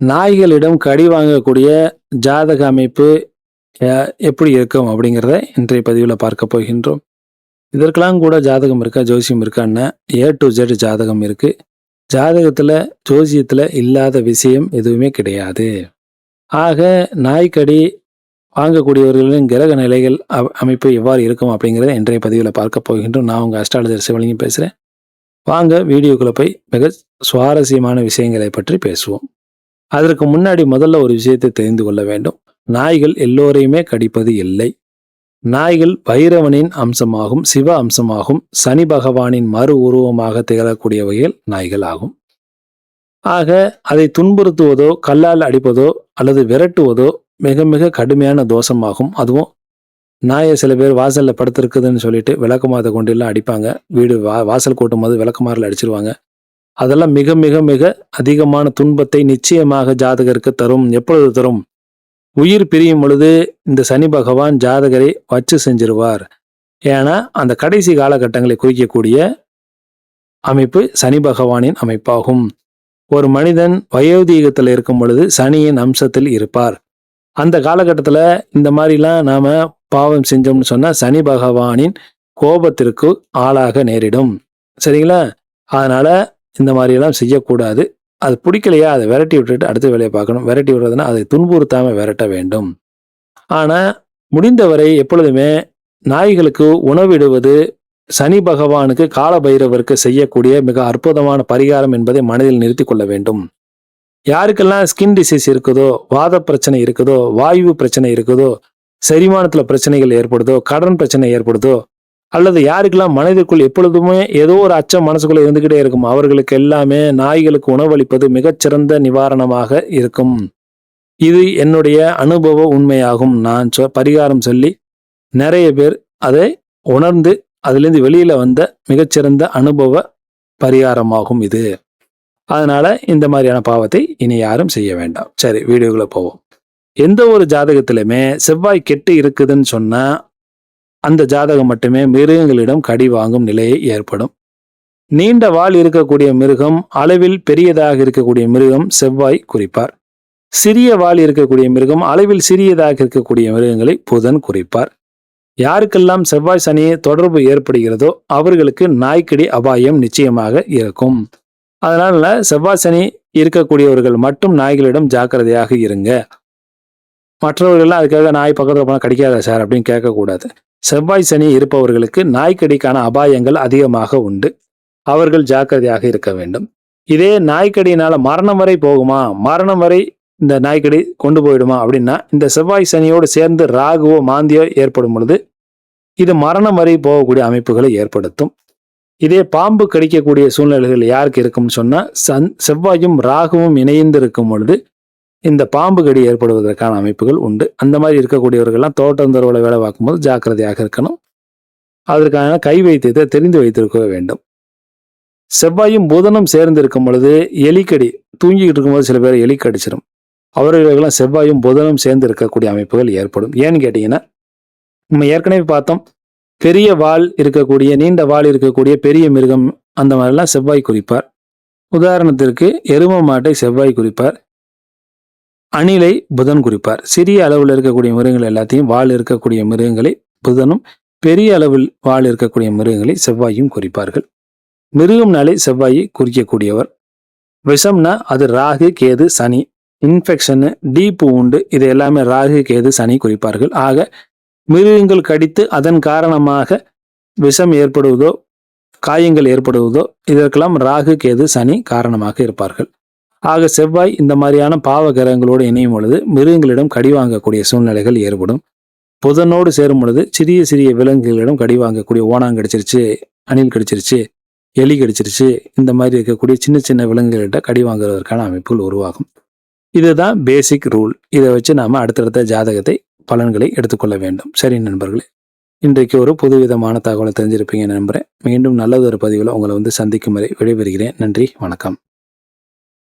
நாய்களிடம் கடி வாங்கக்கூடிய ஜாதக அமைப்பு எப்படி இருக்கும் அப்படிங்கிறத இன்றைய பதிவில் பார்க்க போகின்றோம். இதற்கெல்லாம் கூட ஜாதகம் இருக்கா ஜோசியம் இருக்கான்னா ஏ டு ஜெட் ஜாதகம் இருக்கு. ஜாதகத்தில் ஜோசியத்தில் இல்லாத விஷயம் எதுவுமே கிடையாது. ஆக நாய்க்கடி வாங்கக்கூடியவர்களின் கிரக நிலைகள் அமைப்பு எவ்வாறு இருக்கும் அப்படிங்கிறத இன்றைய பதிவில் பார்க்க போகின்றோம். நான் உங்கள் அஸ்ட்ராலஜர் சிவலிங்கம் பேசுகிறேன் வாங்க வீடியோக்குள்ளே போய் மிக சுவாரஸ்யமான விஷயங்களை பற்றி பேசுவோம். அதற்கு முன்னாடி முதல்ல ஒரு விஷயத்தை தெரிந்து கொள்ள வேண்டும். நாய்கள் எல்லோரையுமே கடிப்பது இல்லை. நாய்கள் பைரவனின் அம்சமாகும் சிவ அம்சமாகும் சனி பகவானின் மறு உருவமாக திகழக்கூடிய வகையில் நாய்கள் ஆகும். ஆக அதை துன்புறுத்துவதோ கல்லால் அடிப்பதோ அல்லது விரட்டுவதோ மிக மிக கடுமையான தோஷமாகும். அதுவும் நாயை சில பேர் வாசலில் படுத்திருக்குதுன்னு சொல்லிட்டு விளக்கமாத கொண்டெல்லாம் அடிப்பாங்க. வீடு வா வாசல் கூட்டும் போது விளக்கமாரில் அடிச்சிருவாங்க. அதெல்லாம் மிக மிக மிக அதிகமான துன்பத்தை நிச்சயமாக ஜாதகருக்கு தரும். எப்பொழுது தரும்? உயிர் பிரியும் பொழுது இந்த சனி பகவான் ஜாதகரை வச்சு செஞ்சிருவார். ஏன்னா அந்த கடைசி காலகட்டங்களை குறிக்கக்கூடிய அமைப்பு சனி பகவானின் அமைப்பாகும். ஒரு மனிதன் வயோதீகத்தில் இருக்கும் பொழுது சனியின் அம்சத்தில் இருப்பார். அந்த காலகட்டத்தில் இந்த மாதிரிலாம் நாம் பாவம் செஞ்சோம்னு சொன்னால் சனி பகவானின் கோபத்திற்கு ஆளாக நேரிடும். சரிங்களா? அதனால் இந்த மாதிரியெல்லாம் செய்யக்கூடாது. அது பிடிக்கலையா அதை விரட்டி விட்டுட்டு அடுத்த வேலையை பார்க்கணும். விரட்டி விடுறதுன்னா அதை துன்புறுத்தாமல் விரட்ட வேண்டும். ஆனால் முடிந்தவரை எப்பொழுதுமே நாய்களுக்கு உணவிடுவது சனி பகவானுக்கு கால பைரவருக்கு செய்யக்கூடிய மிக அற்புதமான பரிகாரம் என்பதை மனதில் நிறுத்தி கொள்ள வேண்டும். யாருக்கெல்லாம் ஸ்கின் டிசீஸ் இருக்குதோ வாத பிரச்சனை இருக்குதோ வாயு பிரச்சனை இருக்குதோ செரிமானத்தில் பிரச்சனைகள் ஏற்படுதோ கடன் பிரச்சனை ஏற்படுதோ அல்லது யாருக்கெல்லாம் மனதிற்குள் எப்பொழுதுமே ஏதோ ஒரு அச்சம் மனசுக்குள்ள இருந்துகிட்டே இருக்கும். அவர்களுக்கு எல்லாமே நாய்களுக்கு உணவளிப்பது மிகச்சிறந்த நிவாரணமாக இருக்கும். இது என்னுடைய அனுபவ உண்மையாகும். நான் சொ பரிகாரம் சொல்லி நிறைய பேர் அதை உணர்ந்து அதுலேருந்து வெளியில் வந்த மிகச்சிறந்த அனுபவ பரிகாரமாகும் இது. அதனால் இந்த மாதிரியான பாவத்தை இனி யாரும் செய்ய வேண்டாம். சரி வீடியோக்குள்ளே போவோம். எந்த ஒரு ஜாதகத்திலுமே செவ்வாய் கெட்டு இருக்குதுன்னு சொன்னால் அந்த ஜாதகம் மட்டுமே மிருகங்களிடம் கடி வாங்கும் நிலையை ஏற்படும். நீண்ட வால் இருக்கக்கூடிய மிருகம் அளவில் பெரியதாக இருக்கக்கூடிய மிருகம் செவ்வாய் குறிப்பார். சிறிய வால் இருக்கக்கூடிய மிருகம் அளவில் சிறியதாக இருக்கக்கூடிய மிருகங்களை புதன் குறிப்பார். யாருக்கெல்லாம் செவ்வாய் சனி தொடர்பு ஏற்படுகிறதோ அவர்களுக்கு நாய்க்கடி அபாயம் நிச்சயமாக இருக்கும். அதனால செவ்வாய் சனி இருக்கக்கூடியவர்கள் மட்டும் நாய்களிடம் ஜாக்கிரதையாக இருங்க. மற்றவர்கள்லாம் அதுக்காக நாய் பக்கத்தில் போனால் கடிக்காத சார் அப்படின்னு கேட்கக்கூடாது. செவ்வாய் சனி இருப்பவர்களுக்கு நாய்க்கடிக்கான அபாயங்கள் அதிகமாக உண்டு. அவர்கள் ஜாக்கிரதையாக இருக்க வேண்டும். இதே நாய்க்கடியினால மரணம் வரை போகுமா? மரணம் வரை இந்த நாய்க்கடி கொண்டு போயிடுமா? அப்படின்னா இந்த செவ்வாய் சனியோடு சேர்ந்து ராகுவோ மாந்தியோ ஏற்படும் பொழுது இது மரணம் வரை போகக்கூடிய அமைப்புகளை ஏற்படுத்தும். இதே பாம்பு கடிக்கக்கூடிய சூழ்நிலைகள் யாருக்கு இருக்கும்னு சொன்னால் சன் செவ்வாயும் ராகுவும் இணைந்து இருக்கும் பொழுது இந்த பாம்பு கடி ஏற்படுவதற்கான அமைப்புகள் உண்டு. அந்த மாதிரி இருக்கக்கூடியவர்கள்லாம் தோட்டம் தோட்டந்தொருவில் வேலை பார்க்கும்போது ஜாக்கிரதையாக இருக்கணும். அதற்கான கை வைத்தியத்தை தெரிந்து வைத்திருக்க வேண்டும். செவ்வாயும் புதனும் சேர்ந்து இருக்கும் பொழுது எலிக்கடி தூங்கிக்கிட்டு இருக்கும்போது சில பேர் எலி கடிச்சிடும் அவர்களுக்கெல்லாம் செவ்வாயும் புதனும் சேர்ந்து இருக்கக்கூடிய அமைப்புகள் ஏற்படும். ஏன்னு கேட்டீங்கன்னா நம்ம ஏற்கனவே பார்த்தோம் பெரிய வால் இருக்கக்கூடிய நீண்ட வால் இருக்கக்கூடிய பெரிய மிருகம் அந்த மாதிரிலாம் செவ்வாய் குறிப்பார். உதாரணத்திற்கு எரும மாட்டை செவ்வாய் குறிப்பார். அணிலை புதன் குறிப்பார். சிறிய அளவில் இருக்கக்கூடிய மிருகங்கள் எல்லாத்தையும் வால் இருக்கக்கூடிய மிருகங்களை புதனும் பெரிய அளவில் வால் இருக்கக்கூடிய மிருகங்களை செவ்வாயும் குறிப்பார்கள். மிருகம்னாலே செவ்வாயை குறிக்கக்கூடியவர். விஷம்னா அது ராகு கேது சனி. இன்ஃபெக்ஷனு டீப்பு உண்டு இது எல்லாமே ராகு கேது சனி குறிப்பார்கள். ஆக மிருகங்கள் கடித்து அதன் காரணமாக விஷம் ஏற்படுவதோ காயங்கள் ஏற்படுவதோ இதற்கெல்லாம் ராகு கேது சனி காரணமாக இருப்பார்கள். ஆக செவ்வாய் இந்த மாதிரியான பாவ கிரகங்களோடு இணையும் பொழுது மிருகங்களிடம் கடி வாங்கக்கூடிய சூழ்நிலைகள் ஏற்படும். புதனோடு சேரும் பொழுது சிறிய சிறிய விலங்குகளிடம் கடி வாங்கக்கூடிய ஓணாங் கடிச்சிருச்சு அணில் கடிச்சிருச்சு எலி கடிச்சிருச்சு இந்த மாதிரி இருக்கக்கூடிய சின்ன சின்ன விலங்குகள்கிட்ட கடி வாங்குவதற்கான அமைப்புகள் உருவாகும். இதுதான் பேசிக் ரூல் இதை வச்சு நாம் அடுத்தடுத்த ஜாதகத்தை பலன்களை எடுத்துக்கொள்ள வேண்டும். சரி நண்பர்களே இன்றைக்கு ஒரு புதுவிதமான தகவலை தெரிஞ்சிருப்பீங்க நம்புகிறேன் மீண்டும் நல்லதொரு பதிவில் உங்களை வந்து சந்திக்கும் வரை விடைபெறுகிறேன். நன்றி வணக்கம்.